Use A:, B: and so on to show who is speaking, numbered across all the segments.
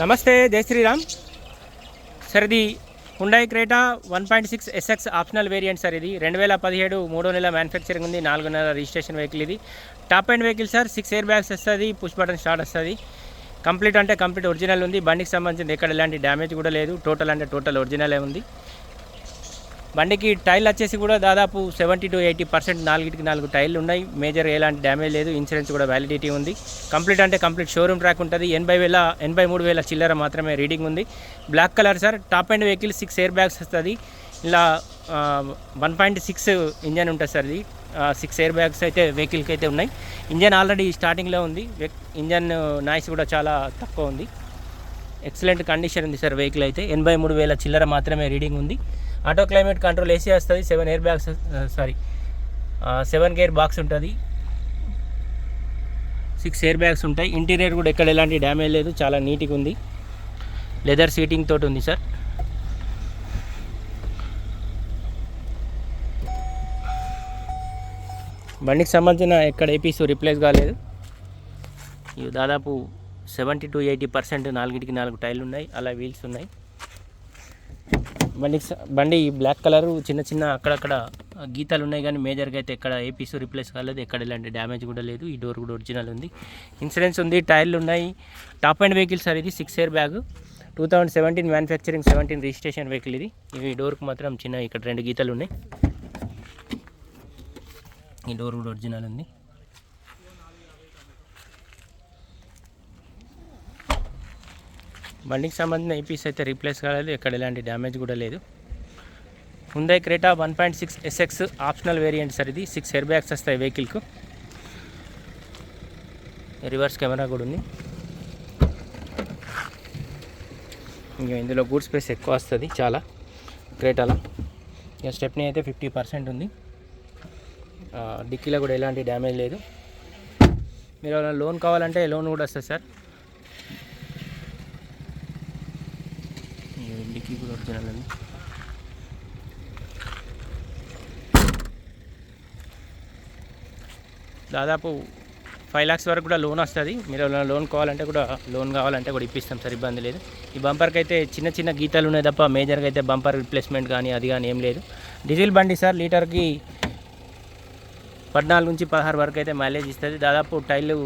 A: నమస్తే జై శ్రీరామ్. సార్ ఇది Hyundai Creta one point six SX optional variant sir ఇది. రెండు వేల పదిహేడు మూడో నెల మ్యానుఫ్యాక్చరింగ్ ఉంది. నాలుగు నెలల రిజిస్ట్రేషన్ వెహికల్ ఇది. Top end vehicle sir six air bags వస్తుంది. పుష్ బటన్ స్టార్ట్ వస్తుంది. కంప్లీట్ అంటే కంప్లీట్ ఒరిజినల్ ఉంది. బండికి సంబంధించి ఎక్కడ ఎలాంటి డ్యామేజ్ కూడా లేదు. టోటల్ అంటే టోటల్ ఒరిజినలే ఉంది. బండికి టైల్ వచ్చేసి కూడా దాదాపు సెవెంటీ టు ఎయిటీ పర్సెంట్ నాలుగిటికి నాలుగు టైర్లు ఉన్నాయి. మేజర్ ఎలాంటి డ్యామేజ్ లేదు. ఇన్సూరెన్స్ కూడా వ్యాలిడిటీ ఉంది. కంప్లీట్ అంటే కంప్లీట్ షోరూమ్ ట్రాక్ ఉంటుంది. ఎనభై వేల ఎనభై మూడు వేల చిల్లర మాత్రమే రీడింగ్ ఉంది. Black colour sir top end vehicle six air bags వస్తుంది. ఇలా వన్ పాయింట్ సిక్స్ ఇంజన్ ఉంటుంది సార్ ఇది సిక్స్ ఎయిర్ బ్యాగ్స్ అయితే వెహికల్కి అయితే ఉన్నాయి. ఇంజన్ ఆల్రెడీ స్టార్టింగ్లో ఉంది. ఇంజన్ నాయిస్ కూడా చాలా తక్కువ ఉంది. ఎక్సలెంట్ కండిషన్ ఉంది సార్ వెహికల్ అయితే. ఎనభై మూడు వేల చిల్లర మాత్రమే రీడింగ్ ఉంది. ఆటో క్లైమేట్ కంట్రోల్ ఏసీ వస్తుంది seven air bags sorry seven gear box ఉంటుంది. సిక్స్ ఎయిర్ బ్యాగ్స్ ఉంటాయి. ఇంటీరియర్ కూడా ఎక్కడ ఎలాంటి డ్యామేజ్ లేదు చాలా నీట్గా ఉంది. లెదర్ సీటింగ్ తోటి ఉంది సార్. బండికి సంబంధించిన ఎక్కడ ఏపీస్ రిప్లేస్ కాలేదు. ఇవి దాదాపు సెవెంటీ టు ఎయిటీ పర్సెంట్ నాలుగింటికి నాలుగు టైర్లు ఉన్నాయి అలా వీల్స్ ఉన్నాయి. బండికి బండి బ్లాక్ కలర్ చిన్న చిన్న అక్కడక్కడ గీతాలు ఉన్నాయి కానీ మేజర్గా అయితే ఎక్కడ ఏ పీసు రిప్లేస్ కాలేదు. ఎక్కడ ఇలాంటి డ్యామేజ్ కూడా లేదు. ఈ డోర్ కూడా ఒరిజినల్ ఉంది. ఇన్సూరెన్స్ ఉంది టైర్లు ఉన్నాయి. టాప్ అండ్ వెహికల్ సార్ ఇది six air bag. Two thousand seventeen manufacturing seventeen registration vehicle ఇది. ఈ డోర్కి మాత్రం చిన్న ఇక్కడ రెండు గీతాలు ఉన్నాయి. ఈ డోర్ కూడా ఒరిజినల్ ఉంది. బండికి సంబంధించిన ఏపీస్ అయితే రీప్లేస్ కాలేదు ఎక్కడ ఎలాంటి డ్యామేజ్ కూడా లేదు. Hyundai Creta one point six SX optional variant sir ఇది. సిక్స్ ఎయిర్ బ్యాగ్స్ వస్తాయి వెహికల్కు రివర్స్ కెమెరా కూడా ఉంది. ఇంకా ఇందులో గూడ్ స్పేస్ ఎక్కువ వస్తుంది చాలా క్రేటాలో ఇక స్టెప్ని అయితే ఫిఫ్టీ పర్సెంట్ ఉంది. డిక్కీలో కూడా ఎలాంటి డ్యామేజ్ లేదు. మీరు ఏమైనా లోన్ కావాలంటే లోన్ కూడా వస్తుంది సార్. ఈ ఒరిజినల్ ఉంది దాదాపు ఫైవ్ ల్యాక్స్ వరకు కూడా లోన్ వస్తుంది. మీరు లోన్ కావాలంటే కూడా లోన్ కావాలంటే కూడా ఇప్పిస్తాం సార్ ఇబ్బంది లేదు. ఈ బంపర్కి అయితే చిన్న చిన్న గీతాలు ఉన్నాయి తప్ప మేజర్గా అయితే బంపర్ రిప్లేస్మెంట్ కానీ అది కానీ ఏం లేదు. డీజిల్ బండి సార్ లీటర్కి పద్నాలుగు నుంచి పదహారు వరకు అయితే మైలేజ్ ఇస్తుంది. దాదాపు టైర్లు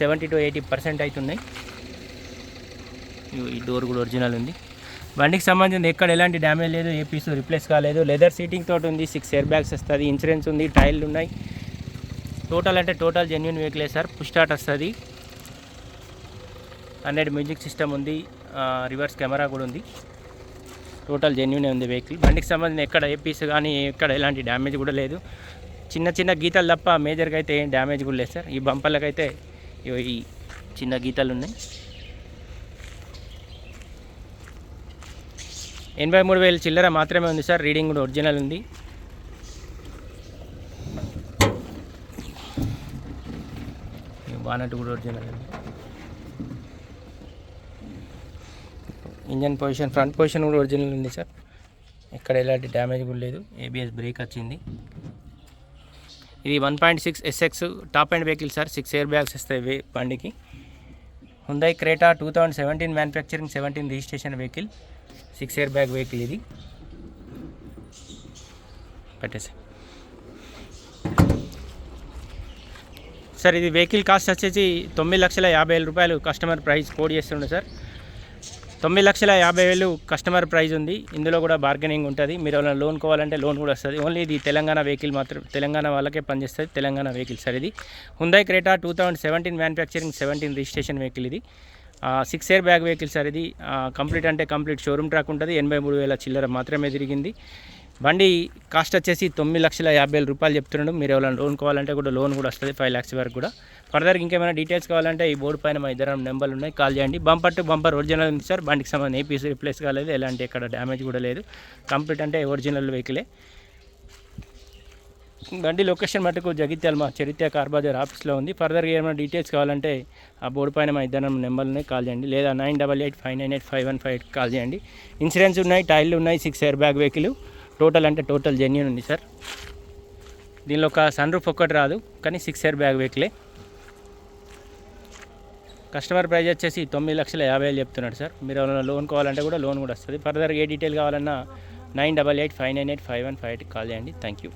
A: సెవెంటీ టు ఎయిటీ పర్సెంట్ అవుతున్నాయి. ఈ డోర్ కూడా ఒరిజినల్ ఉంది. బండికి సంబంధించి ఎక్కడ ఎలాంటి డ్యామేజ్ లేదు ఏ పీస్ రిప్లేస్ కాలేదు. లెదర్ సీటింగ్ తోటి ఉంది సిక్స్ ఎయిర్ బ్యాగ్స్ వస్తుంది ఇన్సూరెన్స్ ఉంది టైర్లు ఉన్నాయి. టోటల్ అంటే టోటల్ జెన్యున్ వెహికలే సార్ పుష్ స్టార్ట్ వస్తుంది. హండ్రెడ్ మ్యూజిక్ సిస్టమ్ ఉంది రివర్స్ కెమెరా కూడా ఉంది. టోటల్ జెన్యునే ఉంది వెహికల్ బండికి సంబంధించిన ఎక్కడ ఏ పీస్ కానీ ఎక్కడ ఎలాంటి డ్యామేజ్ కూడా లేదు. చిన్న చిన్న గీతలు తప్ప మేజర్గా అయితే ఏం డ్యామేజ్ కూడా లేదు సార్. ఈ బంపర్లకైతే ఈ చిన్న గీతలు ఉన్నాయి. ఎనభై మూడు వేలు చిల్లర మాత్రమే ఉంది సార్. రీడింగ్ కూడా ఒరిజినల్ ఉంది. బానట్ కూడా ఒరిజినల్ ఉంది. ఇంజన్ పొజిషన్ ఫ్రంట్ పొజిషన్ కూడా ఒరిజినల్ ఉంది సార్. ఎక్కడ ఎలాంటి డ్యామేజ్ కూడా లేదు. ఏబిఎస్ బ్రేక్ వచ్చింది. ఇది one point six SX top end vehicle sir. Six air bags వస్తాయి బండికి. Hyundai Creta two thousand seventeen manufacturing seventeen registration vehicle six air bag vehicle ఇది. పెట్టేసి సార్ ఇది వెహికల్ కాస్ట్ వచ్చేసి తొమ్మిది లక్షల యాభై వేల రూపాయలు కస్టమర్ ప్రైస్ కోడ్ చేస్తుండే సార్ తొమ్మిది లక్షల యాభై వేలు కస్టమర్ ప్రైజ్ ఉంది. ఇందులో కూడా బార్గెనింగ్ ఉంటుంది. మీరు ఏమైనా లోన్ కావాలంటే లోన్ కూడా వస్తుంది. ఓన్లీ ఇది తెలంగాణ వెహికల్ మాత్రం తెలంగాణ వాళ్ళకే పనిచేస్తుంది. తెలంగాణ వెహికల్ సార్ ఇది. Hyundai Creta two thousand seventeen manufacturing seventeen registration vehicle ఇది six air bag vehicle sir ఇది. కంప్లీట్ అంటే కంప్లీట్ షోరూమ్ ట్రాక్ ఉంటుంది. ఎనభై మూడు వేల చిల్లర మాత్రమే తిరిగింది. బండి కాస్ట్ వచ్చేసి తొమ్మిది లక్షల యాభై వేల రూపాయలు చెప్తున్నాడు. మీరు ఎవరైనా లోన్ కావాలంటే కూడా లోన్ కూడా వస్తుంది ఫైవ్ ల్యాక్స్ వరకు కూడా. ఫర్దర్ ఇంకేమైనా డీటెయిల్స్ కావాలంటే ఈ బోర్డు పైన మా ఇద్దరు నెంబర్లు ఉన్నాయి. కాల్ చేయండి. బంపర్ టు బంపర్ ఒరిజినల్ ఉంది సార్. బండికి సంబంధించి ఏ పీస్ రిప్లేస్ కాలేదు. ఎలాంటి ఎక్కడ డ్యామేజ్ కూడా లేదు. కంప్లీట్ అంటే ఒరిజినల్ వెహికలే బండి లొకేషన్ మటుకు జగిత్యాల మా చరిత్ర కార్ బజార్ ఆఫీస్లో ఉంది. ఫర్దర్గా ఏమైనా డీటెయిల్స్ కావాలంటే ఆ బోర్డు పైన మా ఇద్దరు నెంబర్లు కాల్ చేయండి. లేదా nine double eight five nine eight five one five call చేయండి. ఇన్సూరెన్స్ ఉన్నాయి టైర్లు ఉన్నాయి six air bag vehicle total అంటే టోటల్ జెన్యున్ ఉంది సార్. దీనిలో ఒక సన్ రూఫ్ ఒక్కటి రాదు కానీ సిక్స్ ఇయర్ బ్యాగ్ వెహికలే. కస్టమర్ ప్రైజ్ వచ్చేసి తొమ్మిది లక్షల యాభై వేలు చెప్తున్నాడు సార్. మీరు ఏమైనా లోన్ కావాలంటే కూడా లోన్ కూడా వస్తుంది. ఫర్దర్ ఏ డీటెయిల్ కావాలన్నా nine double eight five nine eight five one five eight call చేయండి. Thank you.